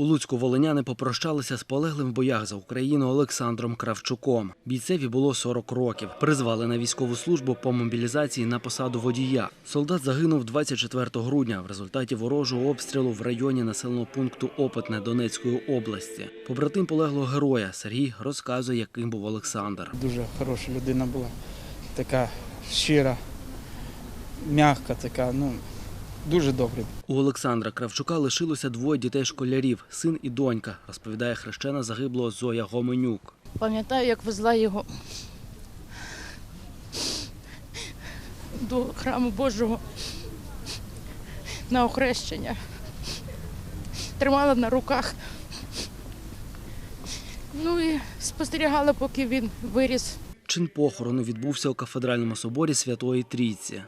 У Луцьку волиняни попрощалися з полеглим в боях за Україну Олександром Кравчуком. Бійцеві було 40 років. Призвали на військову службу по мобілізації на посаду водія. Солдат загинув 24 грудня в результаті ворожого обстрілу в районі населеного пункту Опитне Донецької області. Побратим полеглого героя Сергій розказує, яким був Олександр. Дуже хороша людина була, така щира, м'яка така, ну, дуже добре. У Олександра Кравчука лишилося двоє дітей-школярів, син і донька, розповідає хрещена загиблого Зоя Гоменюк. Пам'ятаю, як везла його до храму Божого на охрещення. Тримала на руках. Ну і спостерігала, поки він виріс. Чин похорону відбувся у кафедральному соборі Святої Трійці.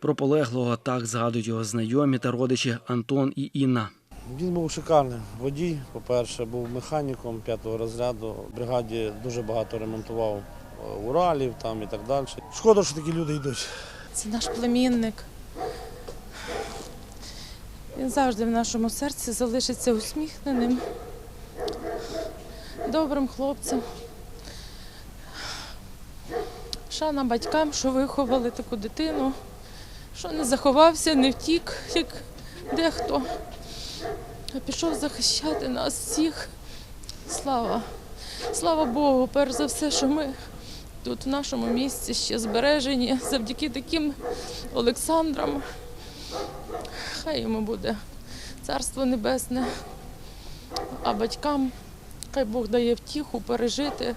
Про полеглого так згадують його знайомі та родичі Антон і Інна. Він був шикарний водій. По-перше, був механіком п'ятого розряду. В бригаді дуже багато ремонтував е, Уралів там і так далі. Шкода, що такі люди йдуть. Це наш племінник. Він завжди в нашому серці залишиться усміхненим, добрим хлопцем. Шана батькам, що виховали таку дитину, що не заховався, не втік, як дехто, а пішов захищати нас всіх. Слава! Слава Богу, перш за все, що ми тут в нашому місці ще збережені завдяки таким Олександрам. Хай йому буде царство небесне, а батькам хай Бог дає втіху пережити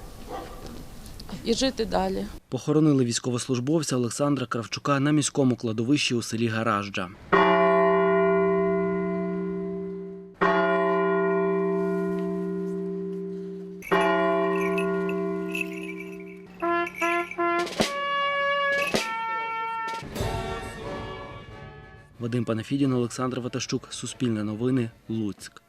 і жити далі. Похоронили військовослужбовця Олександра Кравчука на міському кладовищі у селі Гаражджа. Вадим Панафідін, Олександр Ватащук, Суспільне новини, Луцьк.